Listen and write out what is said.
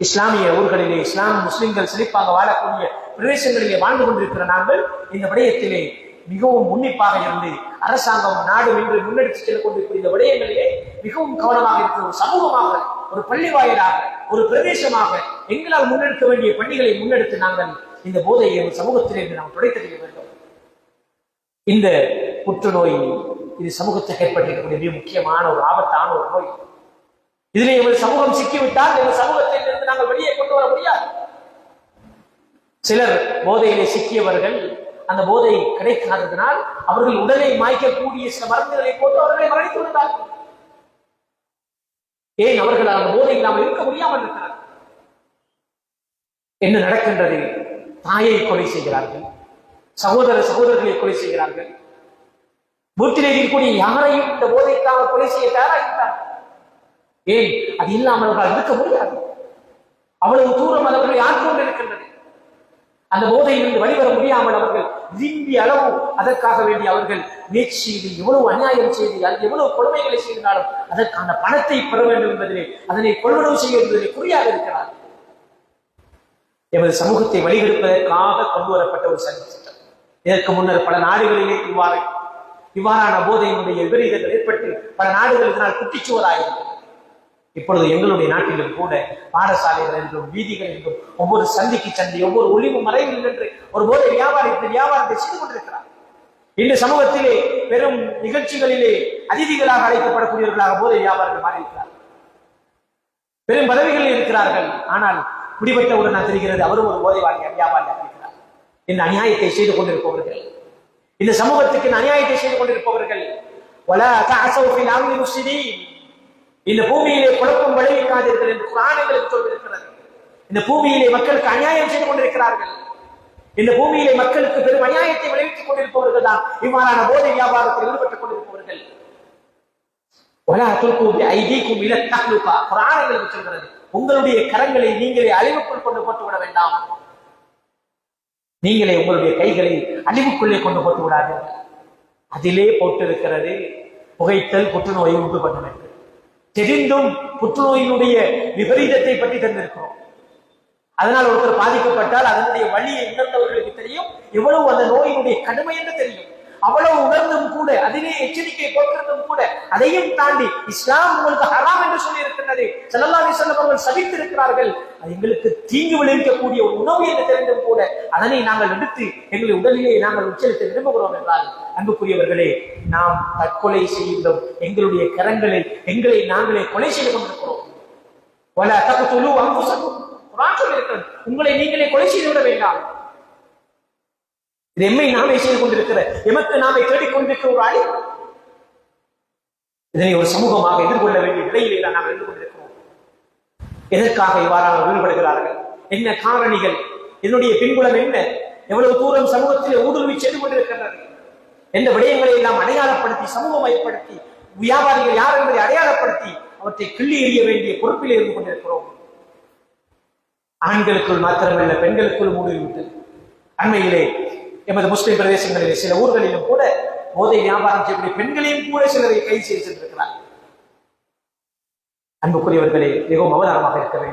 இஸ்லாமிய ஊர்களிலே இஸ்லாம் முஸ்லிம்கள் செழிப்பாக வாழக்கூடிய பிரதேசங்களிலே வாழ்ந்து கொண்டிருக்கிற நாங்கள் இந்த விடயத்திலே மிகவும் உன்னிப்பாக இருந்து அரசாங்கம் நாடு என்று முன்னெடுத்து செல்ல கொண்டிருக்கிற இந்த விடயங்களிலே மிகவும் கவனமாக இருக்கிற ஒரு சமூகமாக ஒரு பள்ளி வாயிலாக ஒரு பிரதேசமாக எங்களால் முன்னெடுக்க வேண்டிய பணிகளை முன்னெடுத்து நாங்கள் இந்த போதையை ஒரு சமூகத்திலிருந்து நாம் துடைத்தறிய வேண்டும். இந்த புற்றுநோய் இது சமூகத்துக்கு ஏற்பட்டிருக்கக்கூடிய மிக முக்கியமான ஒரு ஆபத்தான ஒரு நோய். இதிலே எங்கள் சமூகம் சிக்கிவிட்டால் எங்கள் சமூகத்தில் இருந்து நாங்கள் வெளியே கொண்டு வர முடியாது. சிலர் போதையிலே சிக்கியவர்கள் அந்த போதை கிடைக்காததனால் அவர்கள் உடலை மாய்க்கக்கூடிய சில மருந்துகளை போட்டு அவர்களை மறைத்து விட்டார்கள் ஏன் அவர்கள் அந்த போதை இல்லாமல் இருக்க முடியாமல் இருக்கிறார் என்ன நடக்கின்றது? தாயை கொலை செய்கிறார்கள். சகோதர சகோதரர்களை கொலை செய்கிறார்கள். வீட்டிலே இருக்கக்கூடிய யாரையும் இந்த போதைக்காக கொலை செய்ய தயாராகிவிட்டார்கள். ஏன்? அது இல்லாமல் அவர்களால் இருக்க முடியாது. அவ்வளவு தூரம் அவர்கள் அவர்களை ஆட்கொண்டு இருக்கின்றது அந்த போதையிலிருந்து வெளிவர முடியாமல் அவர்கள் விரும்பி அளவு அதற்காக வேண்டி அவர்கள் முயற்சி எவ்வளவு அநியாயம் செய்து அது எவ்வளவு கொடுமைகளை செய்தாலும் அதற்கான பணத்தை பெற வேண்டும் என்பதிலே அதனை கொள்வனவு செய்ய என்பதிலே குறியாக இருக்கிறார் எமது சமூகத்தை வழிகெடுப்பதற்காக கொண்டு வரப்பட்ட ஒரு சதி திட்டம். இதற்கு முன்னர் பல நாடுகளிலே இவ்வாறு இவ்வாறான போதையினுடைய விபரீதங்கள் ஏற்பட்டு பல நாடுகள் இதனால் குட்டிச்சுவராயிருக்கிறது இப்பொழுது எங்களுடைய நாட்டிலும் கூட பாடசாலைகள் என்றும் வீதிகள் என்றும் ஒவ்வொரு சந்திக்கு சந்தி ஒவ்வொரு ஒளிவு மறைவில் என்று ஒரு போதை வியாபாரி வியாபாரத்தை செய்து கொண்டிருக்கிறார். இந்த சமூகத்திலே பெரும் நிகழ்ச்சிகளிலே அதிதிகளாக அழைக்கப்படக்கூடியவர்களாக போதை வியாபாரங்கள் மாறியிருக்கிறார் பெரும் பதவிகளில் இருக்கிறார்கள். ஆனால் முடிவெட்டவுடன் நான் தெரிகிறது அவரும் ஒரு போதை வாங்கி வியாபாரியாக இருக்கிறார் இந்த அநியாயத்தை செய்து கொண்டிருப்பவர்கள் இந்த சமூகத்துக்கு அநியாயத்தை செய்து கொண்டிருப்பவர்கள் இந்த பூமியிலே குழப்பம் விளைவிக்காதீர்கள் என்று புராணங்களுக்கு சொல்லியிருக்கிறது. இந்த பூமியிலே மக்களுக்கு அநியாயம் செய்து கொண்டிருக்கிறார்கள். இந்த பூமியிலே மக்களுக்கு பெரும் அநியாயத்தை விளைவித்துக் கொண்டிருப்பவர்கள் தான் இவ்வாறான போதை வியாபாரத்தில் ஈடுபட்டுக் கொண்டிருப்பவர்கள். ஒலா துல்கும் ஐதீக்கும் இல தகுப்பா புராணங்களுக்கு சொல்கிறது உங்களுடைய கரங்களை நீங்களே அழிவுக்குள் கொண்டு போட்டு விட வேண்டாம். நீங்களே உங்களுடைய கைகளை அழிவுக்குள்ளே கொண்டு போட்டு விடாதீர்கள். அதிலே போட்டிருக்கிறது புகைத்தல் புற்றுநோயை உண்டு பண்ணுவீர்கள் தெரிந்தும் புற்றுநோயினுடைய விபரீதத்தை பற்றி தந்திருக்கிறோம் அதனால் ஒருத்தர் பாதிக்கப்பட்டால் அதனுடைய வழியை உணர்ந்தவர்களுக்கு தெரியும். எவ்வளவு அந்த நோயினுடைய கடுமை என்று தெரியும். அவ்வளவு உணர்ந்தும் கூட அதிலே எச்சரிக்கை போட்டிருந்தும் கூட அதையும் தாண்டி இஸ்லாம் உங்களுக்கு ஹராம் என்று சொல்லி இருக்கின்றது செல்லல்லா அலிசல்லம் அவர்கள் சபித்திருக்கிறார்கள். அது எங்களுக்கு தீங்கு விளைவிக்கக்கூடிய ஒரு உணவு என்று தெரிந்தும் கூட அதனை நாங்கள் எடுத்து எங்களை உடலிலே நாங்கள் உச்சரித்து விரும்புகிறோம் என்றால் அன்புக்குரியவர்களே நாம் தற்கொலை செய்கின்றோம். எங்களுடைய கரங்களை எங்களை நாங்களே கொலை செய்து கொண்டிருக்கிறோம். வல தகத்துலு அங்குசக்கும் குரான் சொல்லியிருக்கிறது. உங்களை நீங்களே கொலை செய்து விட வேண்டாம். இது எம்மை நாமே செய்து கொண்டிருக்கிற எமக்கு நாமே தேடிக்கொண்டிருக்கிற ஒரு அழி. இதனை ஒரு சமூகமாக எதிர்கொள்ள வேண்டிய நிலையிலே தான் நாம் இருந்து கொண்டிருக்கிறோம். எதற்காக இவ்வாறாக ஈடுபடுகிறார்கள் என்ன காரணிகள்? என்னுடைய பின்புலம் என்ன? எவ்வளவு தூரம் சமூகத்தில் ஊடுருவி செய்து கொண்டிருக்கின்றது? எந்த விடயங்களை எல்லாம் அடையாளப்படுத்தி சமூகமயப்படுத்தி வியாபாரிகள் யார் என்பதை அடையாளப்படுத்தி அவற்றை கிள்ளி எறிய வேண்டிய பொறுப்பில் இருந்து கொண்டிருக்கிறோம். ஆண்களுக்குள் மாத்திரமல்ல பெண்களுக்குள் மூடிவிட்டது அண்மையிலே எமது முஸ்லிம் பிரதேசங்களிலே சில ஊர்களிலும் கூட போதை வியாபாரம் செய்யக்கூடிய பெண்களையும் கூட சிலரை கைது செய்து சென்றிருக்கிறார். அன்புக்குரியவர்களே மிகவும் அவதாரமாக இருக்க வேண்டும்.